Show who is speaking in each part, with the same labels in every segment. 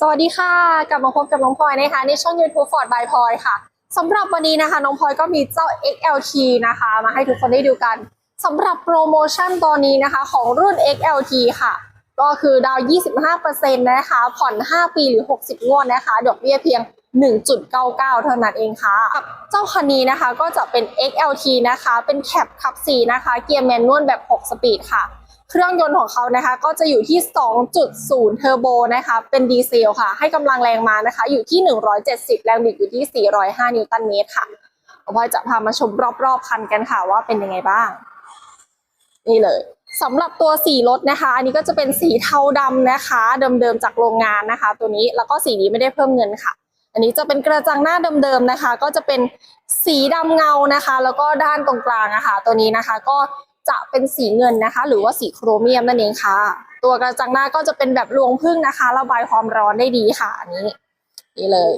Speaker 1: สวัสดีค่ะ กลับมาพบกับน้องพลอยนะคะในช่อง YouTube Ford by พลอยค่ะสำหรับวันนี้นะคะ น้องพลอยก็มีเจ้า XLT นะคะ มาให้ทุกคนได้ดูกันสำหรับโปรโมชั่นตอนนี้นะคะของรุ่น XLT ค่ะ ก็คือดาว 25%นะคะ ผ่อน 5 ปีหรือ 60 งวดนะคะ ดอกเบี้ยเพียง 1.99 เท่านั้นเองค่ะ เจ้าคันนี้นะคะก็จะเป็น XLT นะคะ เป็นแคปขับ 4 นะคะ เกียร์แมนนวลแบบ 6 สปีดค่ะ เครื่องยนต์ของเขานะคะ ก็จะอยู่ที่ 2.0 เทอร์โบนะคะ เป็นดีเซลค่ะ ให้กำลังแรงมานะคะ อยู่ที่ 170 แรงบิดอยู่ที่ 405 นิวตันเมตรค่ะผมพลอยจะพามาชมรอบๆคันกันค่ะว่าเป็นยังไงบ้าง นี่เลยสำหรับตัวสีรถนะคะ อันนี้ก็จะเป็นสีเทาดำนะคะ เดิมๆจากโรงงานนะคะ ตัวนี้แล้วก็สีนี้ไม่ได้เพิ่มเงินค่ะ อันนี้จะเป็นกระจังหน้าเดิมๆนะคะ ก็จะเป็นสีดำเงานะคะ แล้วก็ด้านตรงกลางนะคะตัวนี้นะคะ ก็ จะเป็นสีเงินนะคะ หรือว่าสีโครเมียมนั่นเองค่ะ ตัวกระจังหน้าก็จะเป็นแบบรวงพึ่งนะคะ ระบายความร้อนได้ดีค่ะอันนี้นี่เลย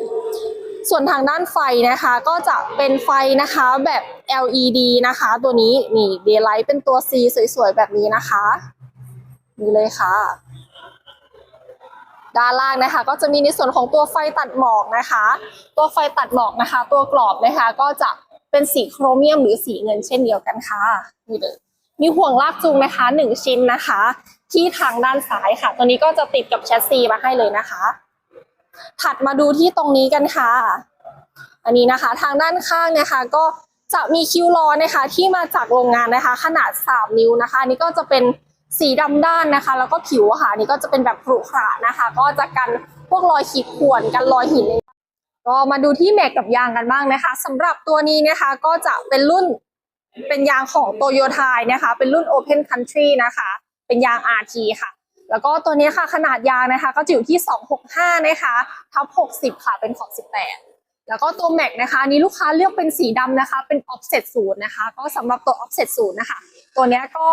Speaker 1: ส่วนทางด้านไฟนะคะก็จะเป็นไฟนะคะแบบ LED นะคะ ตัวนี้นี่ Daylight เป็นตัว C สวยๆ แบบนี้นะคะนี่เลยค่ะด้านล่างนะคะ ก็จะมีในส่วนของตัวไฟตัดหมอกนะคะ ตัวไฟตัดหมอกนะคะ ตัวกรอบนะคะ ก็จะเป็นสีโครเมียมหรือสีเงินเช่นเดียวกันค่ะนี่เลย มีห่วงลากจูงนะคะหนึ่งชิ้นนะคะ ที่ทางด้านซ้ายค่ะ ตัวนี้ก็จะติดกับแชสซีมาให้เลยนะคะ ถัดมาดูที่ตรงนี้กันค่ะ อันนี้นะคะ ทางด้านข้างนะคะ ก็จะมีคิวล้อนะคะ ที่มาจากโรงงานนะคะ ขนาด 3 นิ้วนะคะอันนี้ก็จะเป็นสีดำด้านนะคะ แล้วก็ผิวค่ะนนี้ก็จะเป็นแบบขรุขระนะคะ ก็จะกันพวกรอยขีดข่วนกันรอยหิน ก็มาดูที่แม็กกับยางกันบ้างนะคะสำหรับตัวนี้นะคะก็จะเป็นรุ่น เป็นยางของโตโยต้านะคะ เป็นรุ่น Open Country นะคะ เป็นยาง RT ค่ะ แล้วก็ตัวนี้ค่ะขนาดยางนะคะ ก็จะอยู่ที่ 265 นะคะทับ60 ค่ะ เป็นขอบ 18 แล้วก็ตัวแม็กนะคะนี้ลูกค้าเลือกเป็นสีดำนะคะ เป็น offset ศูนย์นะคะ ก็สำหรับตัว offset ศูนย์นะคะ ตัวนี้ก็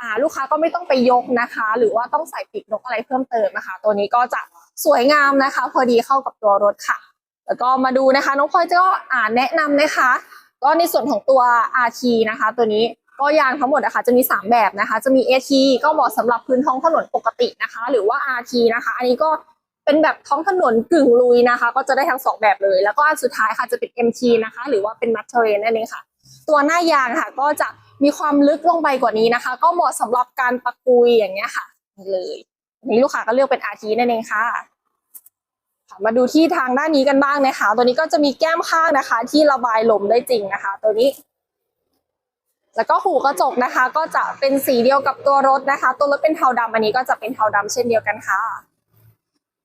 Speaker 1: อ่าลูกค้าก็ไม่ต้องไปยกนะคะ หรือว่าต้องใส่ปีกนกอะไรเพิ่มเติมนะคะ ตัวนี้ก็จะสวยงามนะคะ พอดีเข้ากับตัวรถค่ะ แล้วก็มาดูนะคะน้องพลอยก็อ่าแนะนำนะคะ ก็ในส่วนของตัว RT นะคะ ตัวนี้ก็ยางทั้งหมดนะคะจะมี 3 แบบนะคะ จะมี AT ก็เหมาะสำหรับพื้นท้องถนนปกตินะคะ หรือว่า RT นะคะ อันนี้ก็เป็นแบบท้องถนนกึ่งลุยนะคะ ก็จะได้ทั้งสองแบบเลย แล้วก็อันสุดท้ายค่ะจะเป็น MT นะคะ หรือว่าเป็นมัตเทอร์เรนนั่นเองค่ะ ตัวหน้ายางค่ะ ก็จะมีความลึกลงไปกว่านี้นะคะ ก็เหมาะสำหรับการปะกุยอย่างเงี้ยค่ะเลยนี้ลูกค้าก็เลือกเป็น RT นั่นเองค่ะ มาดูที่ทางด้านนี้กันบ้างนะคะ ตัวนี้ก็จะมีแก้มข้างนะคะ ที่ระบายลมได้จริงนะคะ ตัวนี้ แล้วก็หูกระจกนะคะ ก็จะเป็นสีเดียวกับตัวรถนะคะ ตัวรถเป็นเทาดำอันนี้ก็จะเป็นเทาดำเช่นเดียวกันค่ะ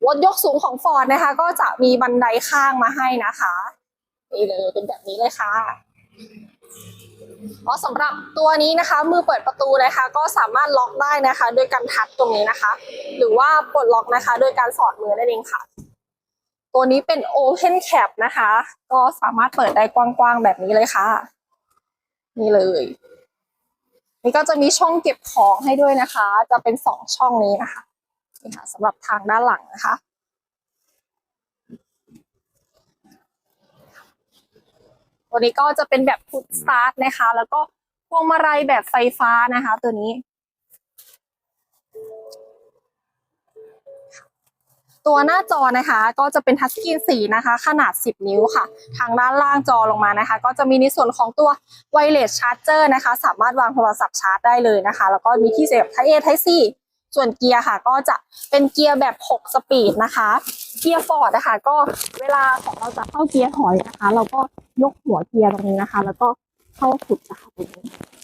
Speaker 1: รถยกสูงของฟอร์ดนะคะ ก็จะมีบันไดข้างมาให้นะคะนี่เลยเป็นแบบนี้เลยค่ะเพราะสำหรับตัวนี้นะคะ มือเปิดประตูนะคะ ก็สามารถล็อกได้นะคะ ด้วยการทัดตรงนี้นะคะ หรือว่าปลดล็อกนะคะโดยการสอดมือนั่นเองค่ะ ตัวนี้เป็น Open Cap นะคะ ก็สามารถเปิดได้กว้างๆแบบนี้เลยค่ะ นี่เลย นี่ก็จะมีช่องเก็บของให้ด้วยนะคะ จะเป็นสองช่องนี้นะคะนี่ค่ะสำหรับทางด้านหลังนะคะตัวนี้ก็จะเป็นแบบพุทสตาร์ทนะคะ แล้วก็พวงมาลัยแบบไฟฟ้านะคะ ตัวนี้ ตัวหน้าจอนะคะก็จะเป็นทัชสกรีนสีนะคะ ขนาด 10 นิ้วค่ะ ทางด้านล่างจอลงมานะคะ ก็จะมีในส่วนของตัวไวเลสชาร์จเจอร์นะคะ สามารถวางโทรศัพท์ชาร์จได้เลยนะคะ แล้วก็มีที่เสียบไทเอไทซีส่วนเกียร์ค่ะ ก็จะเป็นเกียร์แบบ 6 สปีดนะคะ เกียร์ฟอร์ดนะคะ ก็เวลาของเราจะเข้าเกียร์ถอยนะคะ เราก็ยกหัวเกียร์ตรงนี้นะคะ แล้วก็ เข้าขุดนะคะตรงนี้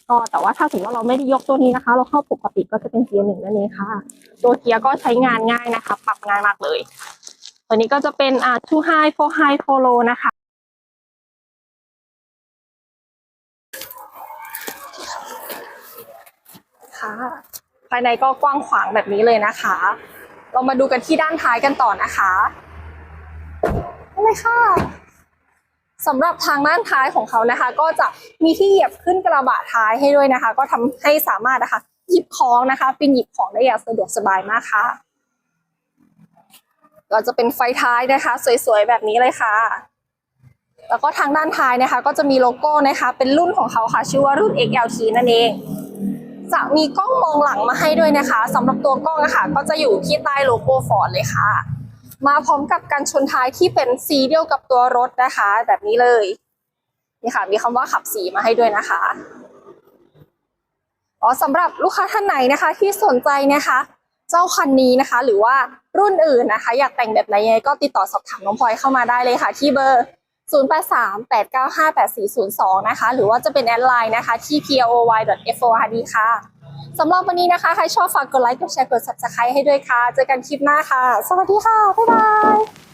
Speaker 1: ก็แต่ว่าถ้าสมมติว่าเราไม่ได้ยกตัวนี้นะคะ เราเข้าปกติก็จะเป็นเกียร์หนึ่งนั่นเองค่ะ ตัวเกียร์ก็ใช้งานง่ายนะคะ ปรับง่ายมากเลย ตัวนี้ก็จะเป็นอ่า two high four high four low นะคะค่ะภายในก็กว้างขวางแบบนี้เลยนะคะ เรามาดูกันที่ด้านท้ายกันต่อนะคะนี่ค่ะ สำหรับทางด้านท้ายของเขานะคะ ก็จะมีที่เหยียบขึ้นกระบะท้ายให้ด้วยนะคะ ก็ทำให้สามารถนะคะหยิบของนะคะเป็นหยิบของได้อย่างสะดวกสบายมากค่ะ ก็จะเป็นไฟท้ายนะคะ สวยๆแบบนี้เลยค่ะ แล้วก็ทางด้านท้ายนะคะ ก็จะมีโลโก้นะคะ เป็นรุ่นของเขาค่ะ ชื่อว่ารุ่น XLT นั่นเอง จะมีกล้องมองหลังมาให้ด้วยนะคะสำหรับตัวกล้องอะคะก็จะอยู่ที่ใต้โลโก้ฟอร์ดเลยค่ะ มาพร้อมกับการชนท้ายที่เป็นสีเดียวกับตัวรถนะคะ แบบนี้เลยนี่ค่ะ มีคำว่าขับสีมาให้ด้วยนะคะอ๋อสำหรับลูกค้าท่านไหนนะคะ ที่สนใจนะคะ เจ้าคันนี้นะคะ หรือว่ารุ่นอื่นนะคะ อยากแต่งแบบไหนยังไงก็ติดต่อสอบถามน้องพลอยเข้ามาได้เลยค่ะ ที่เบอร์ 0838958402 นะคะ หรือว่าจะเป็นแอดไลน์นะคะที่ poy.ford ค่ะ สำหรับวันนี้นะคะ ใครชอบฝากกดไลค์ กดแชร์ กด subscribe ให้ด้วยค่ะ เจอกันคลิปหน้าค่ะ สวัสดีค่ะ บ๊ายบาย